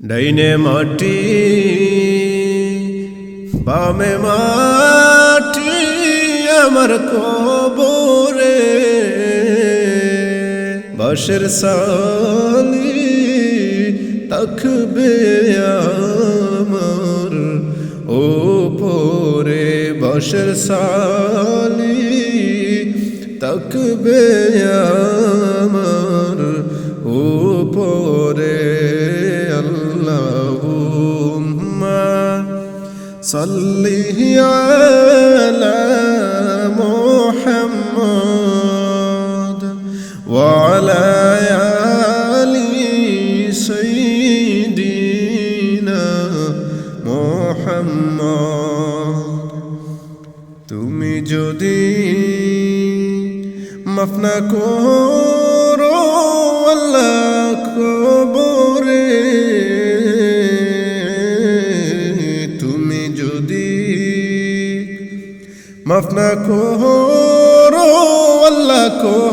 ডাইনে মাটি বামে মাটি আমার কবরে বাসের সালি তখবে আমার ওপরে বাসের সালি তকবে আমার উপরে সাল্লি আলা মুহাম্মদ ওয়ালা আলি সাইয়্যিদিনা মুহাম্মদ তুমি যদি মাফ না করো আল্লাহ মাফ না করো আল্লাহ কবরে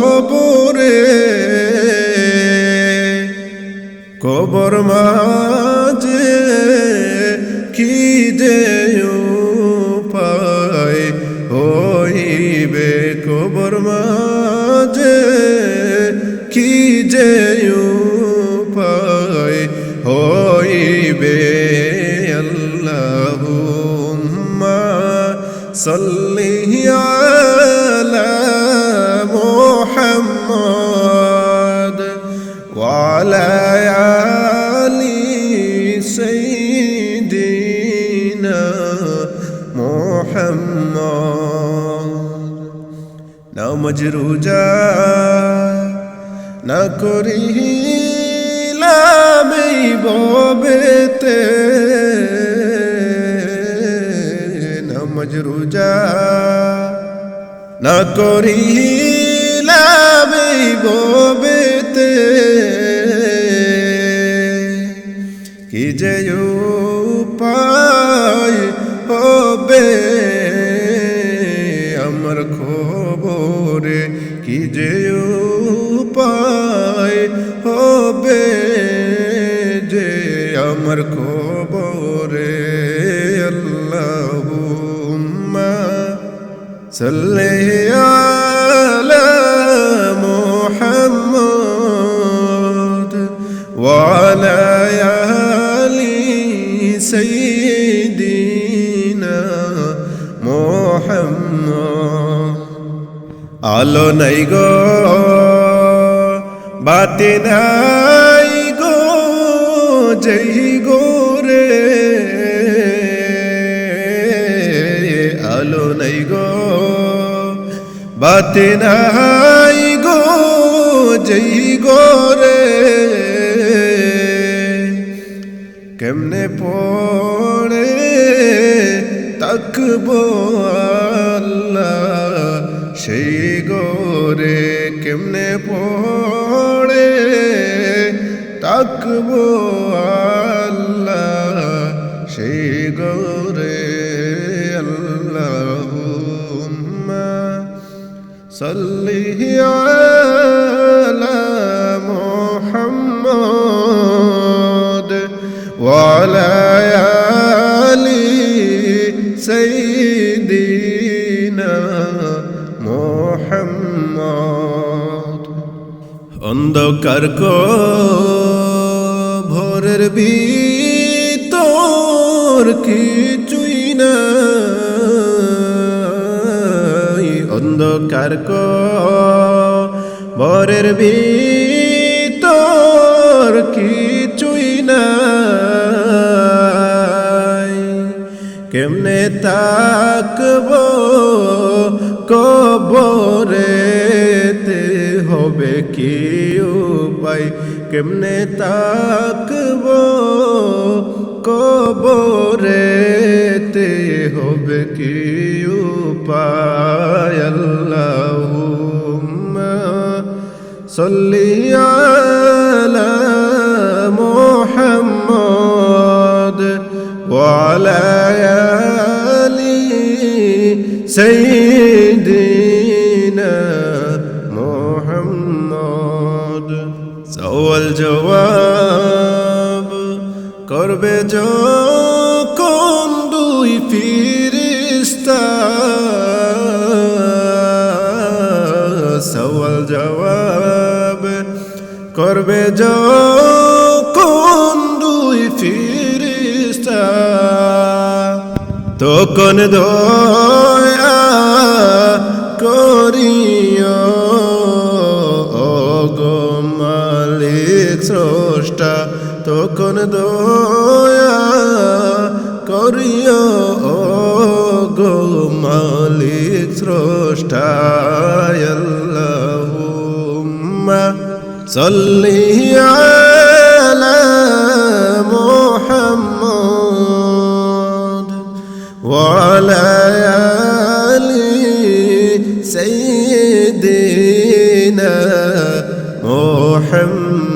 صلي على محمد وعلى آل سيدنا محمد. نا مجروجا نا كره لا بيبو রোজা না করিলাম এই কি যে উপায় হবে আমার খবরে? কি যে উপায় হবে যে আমার খবরে? সাল্লি আলা মুহাম্মদ وعلى آل سيدنا محمد আলো নাই গো বাতি নাই গো যেই বাতি নাই গো, যেই গো রে কেমনে পড়ে তাকবো আল্লাহ, সেই গোরে। কেমনে পড়ে তাকবো আল্লাহ সাল্লি আলা মুহাম্মদ وعلى آل سيدنا محمد অন্ধকার কো ভোরের ভিতর কিছুই নাই অন্ধকার কো ভোরের ভিতর কিছুই নাই। কেমনে তাকব কবরেতে? হবে কি উপায়? কেমনে তাকব কবরেতে? হবে কি উপায়? على آل سيدنا محمد سوى الجواب قرب جاكم دوي فيرستا سوى الجواب قرب جاكم তো কোন দয়া করিও। গো মালিক স্রষ্টা তখন দয়া করিও। গো মালিক স্রষ্টা আল্লাহুম্মা وليالي سيدنا محمد